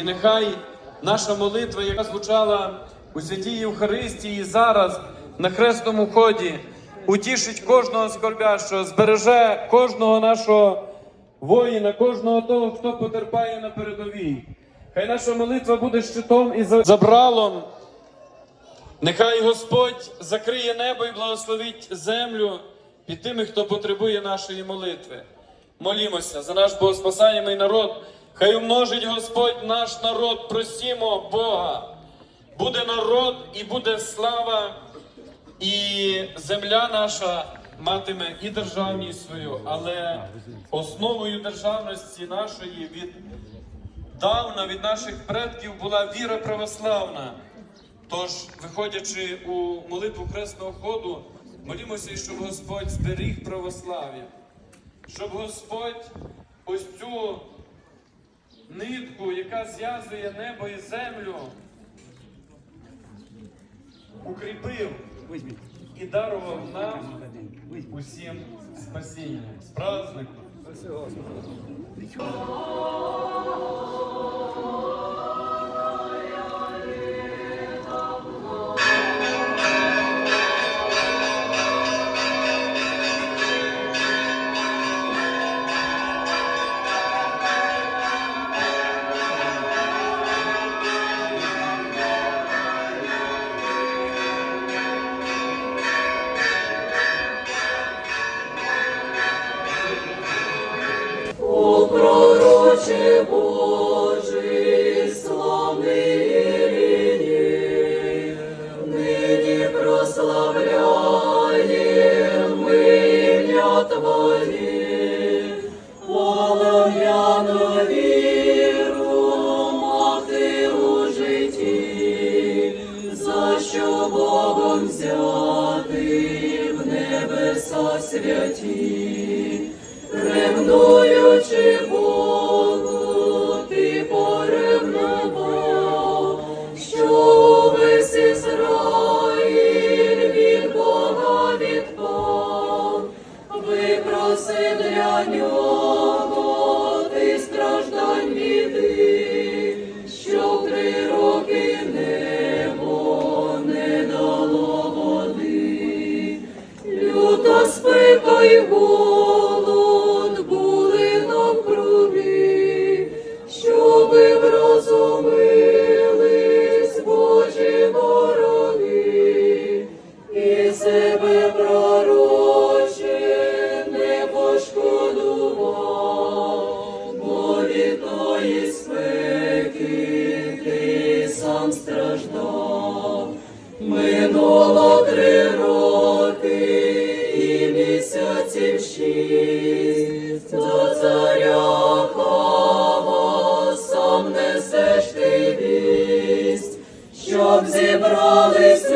І нехай наша молитва, яка звучала у святій Євхаристії зараз на хресному ході, утішить кожного скорбящого, збереже кожного нашого воїна, кожного того, хто потерпає на передовій. Хай наша молитва буде щитом і за- забралом. Нехай Господь закриє небо і благословить землю під тими, хто потребує нашої молитви. Молімося за наш богоспасаємий народ. Хай умножить Господь наш народ, просімо Бога. Буде народ і буде слава, і земля наша матиме і державність свою, але основою державності нашої від давна від наших предків була віра православна. Тож, виходячи у молитву Хресного ходу, молімося, щоб Господь зберіг православ'я, щоб Господь ось цю нитку, яка зв'язує небо і землю, укріпив і дарував нам усім спасіння. З праздником! О, пророче Божий, славний нині прославляєм ми ім'я Твоє, полум'яну віру мати у житті, за що Богом взяти в небеса святі. Ревнуючи Богу, ти поревнував, що Ізраїль від Бога випроси для нього ти страждань біди, що три роки не дало води. Люта спека й щоб зібрались